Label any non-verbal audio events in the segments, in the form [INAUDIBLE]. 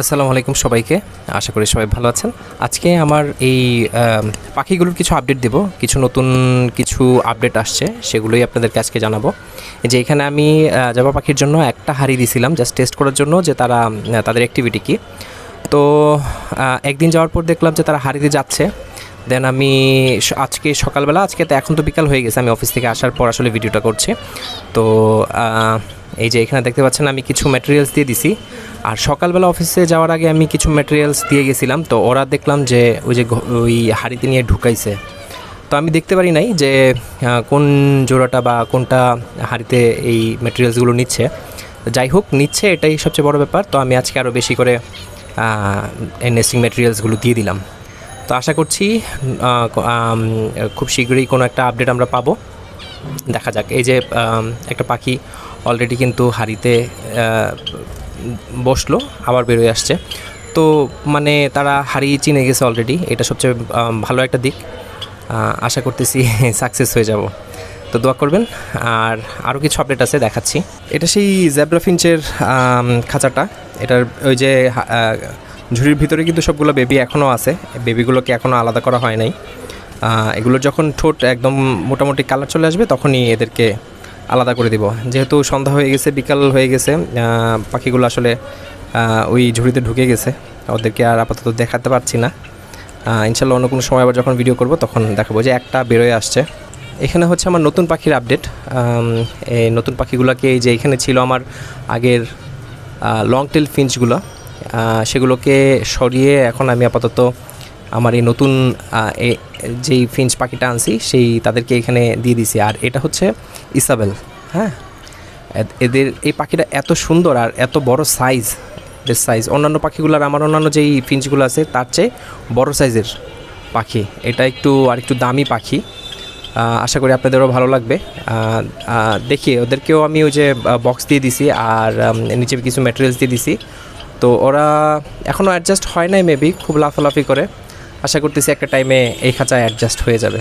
আসসালামু আলাইকুম সবাইকে। আশা করি সবাই ভালো আছেন। আজকে আমার এই পাখিগুলোর কিছু আপডেট দেব। কিছু নতুন কিছু আপডেট আসছে, সেগুলোই আপনাদেরকে আজকে জানাব। যে এখানে আমি জাবা পাখির জন্য একটা হাড়ি দিয়েছিলাম জাস্ট টেস্ট করার জন্য যে তারা তাদের অ্যাক্টিভিটি কী। তো একদিন যাওয়ার পর দেখলাম যে তারা হাড়িতে যাচ্ছে। দেন আমি আজকে সকালবেলা, আজকে তো এখন তো বিকাল হয়ে গেছে, আমি অফিস থেকে আসার পর আসলে ভিডিওটা করছি। তো এই যে এখানে দেখতে পাচ্ছেন আমি কিছু ম্যাটেরিয়ালস দিয়ে দিছি। আর সকালবেলা অফিসে যাওয়ার আগে আমি কিছু ম্যাটেরিয়ালস দিয়ে গেছিলাম। তো ওরা দেখলাম যে ওই যে ওই হাড়িতে নিয়ে ঢুকাইছে। তো আমি দেখতে পারি নাই যে কোন জোড়াটা বা কোনটা হাড়িতে এই ম্যাটেরিয়ালসগুলো নিচ্ছে। যাই হোক, নিচ্ছে এটাই সবচেয়ে বড় ব্যাপার। তো আমি আজকে আরও বেশি করে নেস্টিং ম্যাটেরিয়ালসগুলো দিয়ে দিলাম। তো আশা করছি খুব শীঘ্রই কোনো একটা আপডেট আমরা পাবো। দেখা যাক, এই যে একটা পাখি অলরেডি কিন্তু হাড়িতে বসল আবার বেরোয় আসছে। তো মানে তারা হারিয়ে চিনে গেছে অলরেডি এটা সবচেয়ে ভালো একটা দিক। আশা করতেছি [LAUGHS] সাকসেস হয়ে যাব। তো দোয়া করবেন। আর আরও কিছু আপডেট আছে দেখাচ্ছি। এটা সেই জ্যাব্রা ফিঞ্চের খাঁচাটা। এটার ওই যে ঝুড়ির ভিতরে কিন্তু সবগুলো বেবি এখনও আছে। বেবিগুলোকে এখনও আলাদা করা হয় নাই। আহ, এগুলোর যখন ঠোঁট একদম মোটামুটি কালার চলে আসবে তখনই এদেরকে আলাদা করে দিব। যেহেতু সন্ধ্যা হয়ে গেছে, বিকাল হয়ে গেছে পাখিগুলো আসলে ওই ঝুড়িতে ঢুকে গেছে। ওদেরকে আর আপাতত দেখাতে পারছি না। ইনশাল্লাহ অন্য কোনো সময় আবার যখন ভিডিও করব, তখন দেখাবো যে একটা বেরোয় আসছে। এখানে হচ্ছে আমার নতুন পাখির আপডেট এই নতুন পাখিগুলোকে এই যে এখানে ছিল আমার আগের লং টেল ফিঞ্চগুলো সেগুলোকে সরিয়ে এখন আমি আপাতত আমার এই নতুন যেই ফিঞ্চ পাখিটা আনছি, সেই তাদেরকে এখানে দিয়ে দিছি। আর এটা হচ্ছে ইসাবেল হ্যাঁ? এদের এই পাখিটা এত সুন্দর আর এত বড় সাইজ এদের সাইজ অন্যান্য পাখিগুলোর আমার অন্যান্য যেই ফিঞ্চগুলো আছে, তার চেয়ে বড় সাইজের পাখি। এটা একটু আর একটু দামি পাখি। আশা করি আপনাদেরও ভালো লাগবে। দেখি, ওদেরকেও আমি ওই যে বক্স দিয়ে দিছি আর নিচে কিছু ম্যাটেরিয়ালস দিয়ে দিছি। তো ওরা এখনও অ্যাডজাস্ট হয় নাই মেবি খুব লাফালাফি করে। আশা করতেছি একটা টাইমে এই খাঁচায় অ্যাডজাস্ট হয়ে যাবে।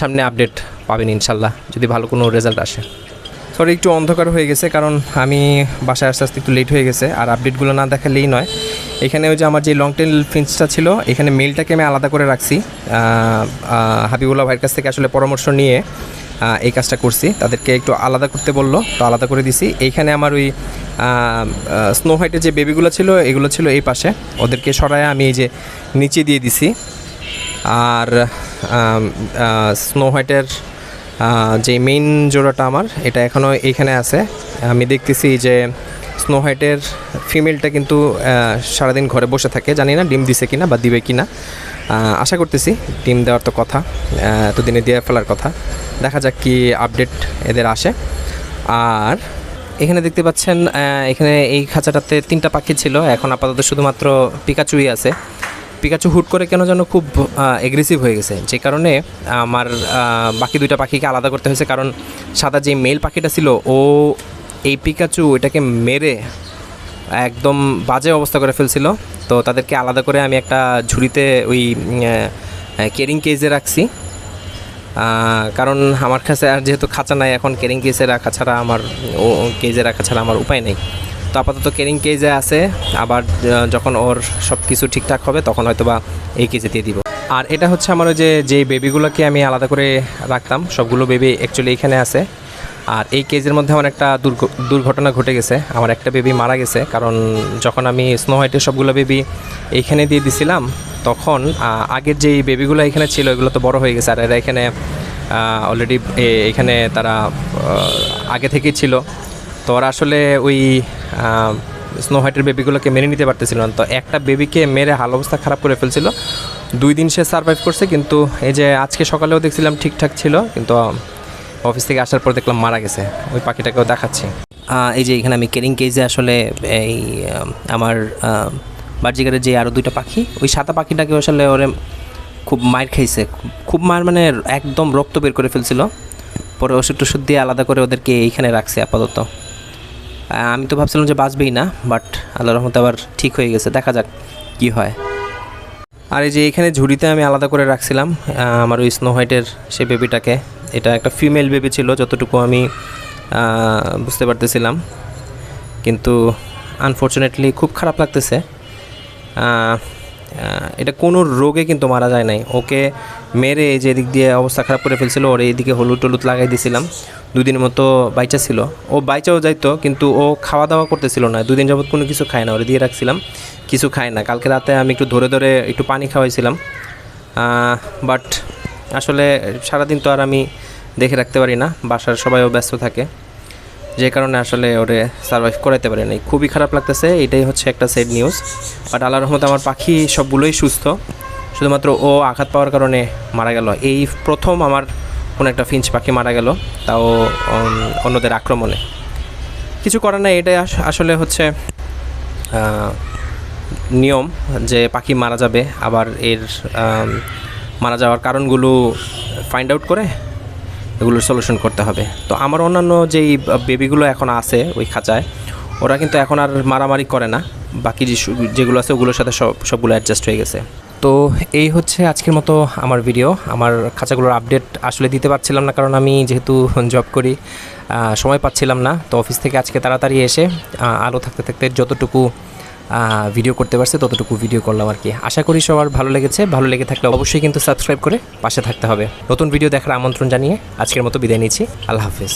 সামনে আপডেট পাবেন ইনশাল্লাহ, যদি ভালো কোনো রেজাল্ট আসে। সরি একটু অন্ধকার হয়ে গেছে, কারণ আমি বাসায় আস্তে আস্তে একটু লেট হয়ে গেছে, আর আপডেটগুলো না দেখালেই নয়। এখানে ওই যে আমার যে লং টেল ফিন্সটা ছিল, এখানে মেলটাকে আমি আলাদা করে রাখছি। হাবিবুল্লাহ ভাইয়ের কাছ থেকে আসলে পরামর্শ নিয়ে এই কাজটা করছি। তাদেরকে একটু আলাদা করতে বলল, তো আলাদা করে দিছি। এইখানে আমার ওই স্নো হোয়াইটের যে বেবিগুলো ছিল, এগুলো ছিল এই পাশে। ওদেরকে সরায় আমি এই যে নিচে দিয়ে দিছি। আর স্নো হোয়াইটের যে মেইন জোড়াটা আমার, এটা এখনও এইখানে আছে। আমি দেখতেছি যে স্নো হোয়াইটের ফিমেলটা কিন্তু সারাদিন ঘরে বসে থাকে। জানি না ডিম দিছে কিনা বা দিবে কিনা। আশা করতেছি ডিম দেওয়ার তো কথা এতদিনে দিয়ে ফেলার কথা। দেখা যাক কি আপডেট এদের আসে। আর এখানে দেখতে পাচ্ছেন এখানে এই খাঁচাটাতে তিনটা পাখি ছিল। এখন আপাতত শুধুমাত্র পিকাচুই আছে। পিকাচু হুট করে কেন যেন খুব এগ্রেসিভ হয়ে গেছে। যে কারণে আমার বাকি দুইটা পাখিকে আলাদা করতে হয়েছে। কারণ সাদা যে মেল পাখিটা ছিল, ও এই পিকাচু এটাকে মেরে একদম বাজে অবস্থা করে ফেলছিল। তো তাদেরকে আলাদা করে আমি একটা ঝুড়িতে ওই কেরিং কেজে রাখছি। কারণ আমার কাছে আর যেহেতু খাঁচা নাই, এখন কেরিং কেজে রাখা ছাড়া আমার কেজে রাখা ছাড়া আমার উপায় নেই। তো আপাতত কেরিং কেজে আছে। আবার যখন ওর সব কিছু ঠিকঠাক হবে, তখন হয়তো বা এই কেজে দিয়ে দিব। আর এটা হচ্ছে আমার ওই যে যে বেবিগুলোকে আমি আলাদা করে রাখতাম, সবগুলো বেবি অ্যাকচুয়ালি এখানে আছে। আর এই কেজের মধ্যে আমার একটা দুর্ঘ- দুর্ঘটনা ঘটে গেছে। আমার একটা বেবি মারা গেছে, কারণ যখন আমি স্নো হোয়াইটের সবগুলো বেবি এইখানে দিয়ে দিছিলাম, তখন আগের যেই বেবিগুলো এখানে ছিল, এগুলো তো বড় হয়ে গেছে। আর এরা এখানে অলরেডি এখানে তারা আগে থেকেই ছিল। তো ওরা আসলে ওই স্নো হোয়াইটের বেবিগুলোকে মেনে নিতে পারতেছিল না। তো একটা বেবিকে মেরে হাল অবস্থা খারাপ করে ফেলছিল। দুই দিন সে সার্ভাইভ করছে, কিন্তু এই যে আজকে সকালেও দেখছিলাম ঠিকঠাক ছিল, কিন্তু অফিস থেকে আসার পর দেখলাম মারা গেছে। ওই পাখিটাকেও দেখাচ্ছি। এই যে এখানে আমি কেরিং কেজে আসলে এই আমার বার্জিকারের যে আরও দুইটা পাখি, ওই সাদা পাখিটাকে আসলে ওরে খুব মার খাইছে। খুব- মার মানে একদম রক্ত বের করে ফেলছিল। পরে ওষুধ টষুধ দিয়ে আলাদা করে ওদেরকে এইখানে রাখছে আপাতত। আমি তো ভাবছিলাম যে বাঁচবেই না বাট আল্লাহ রহমতে আবার ঠিক হয়ে গেছে। দেখা যাক কি হয়। আর এই যে এখানে ঝুড়িতে আমি আলাদা করে রাখছিলাম আমার ওই স্নো হোয়াইটের সেই বেবিটাকে এটা একটা ফিমেল বেবি ছিল, যতটুকু আমি বুঝতে পারতেছিলাম। কিন্তু আনফর্চুনেটলি খুব খারাপ লাগতেছে। এটা কোনো রোগে কিন্তু মারা যায় নাই। ওকে মেরে যে এদিক দিয়ে অবস্থা খারাপ করে ফেলছিল, ওর এইদিকে হলুদ টলুদ লাগাই দিয়েছিলাম দুদিনের মতো বাইচা ছিল। ও বাইচাও যাইতো, কিন্তু ও খাওয়া দাওয়া করতেছিল না। দুদিন যাবত কোনো কিছু খায় না, ওরে দিয়ে রাখছিলাম। কিছু খায় না। কালকে রাতে আমি একটু ধরে ধরে একটু পানি খাওয়াইছিলাম। বাট আসলে সারাদিন তো আর আমি দেখে রাখতে পারি না। বাসার সবাইও ব্যস্ত থাকে। যে কারণে আসলে ওরে সার্ভাইভ করাইতে পারে নাই। খুবই খারাপ লাগতেছে। এটাই হচ্ছে একটা সেড নিউজ বাট আল্লাহ রহমত আমার পাখি সবগুলোই সুস্থ। শুধুমাত্র ও আঘাত পাওয়ার কারণে মারা গেল। এই প্রথম আমার কোনো একটা ফিঞ্চ পাখি মারা গেল, তাও অন্যদের আক্রমণে। কিছু করার নাই, এটাই আস- আসলে হচ্ছে নিয়ম যে পাখি মারা যাবে, আবার এর মারা যাওয়ার কারণগুলো ফাইন্ড আউট করে এগুলোর সলিউশন করতে হবে। তো আমার অন্যান্য যেই বেবিগুলো এখন আছে ওই খাঁচায়, ওরা কিন্তু এখন আর মারামারি করে না। বাকি যে যেগুলো আছে ওগুলোর সাথে সব সবগুলো অ্যাডজাস্ট হয়ে গেছে। তো এই হচ্ছে আজকের মতো আমার ভিডিও আমার খাঁচাগুলোর আপডেট আসলে দিতে পারছিলাম না কারণ আমি যেহেতু জব করি সময় পাচ্ছিলাম না। তো অফিস থেকে আজকে তাড়াতাড়ি এসে আলো থাকতে থাকতে যতটুকু ভিডিও করতে পারছে ততটুকু ভিডিও করলাম আর কি। আশা করি সবার ভালো লেগেছে। ভালো লেগে থাকলে অবশ্যই কিন্তু সাবস্ক্রাইব করে পাশে থাকতে হবে। নতুন ভিডিও দেখার আমন্ত্রণ জানিয়ে আজকের মতো বিদায় নিচ্ছি। আল্লাহ হাফিজ।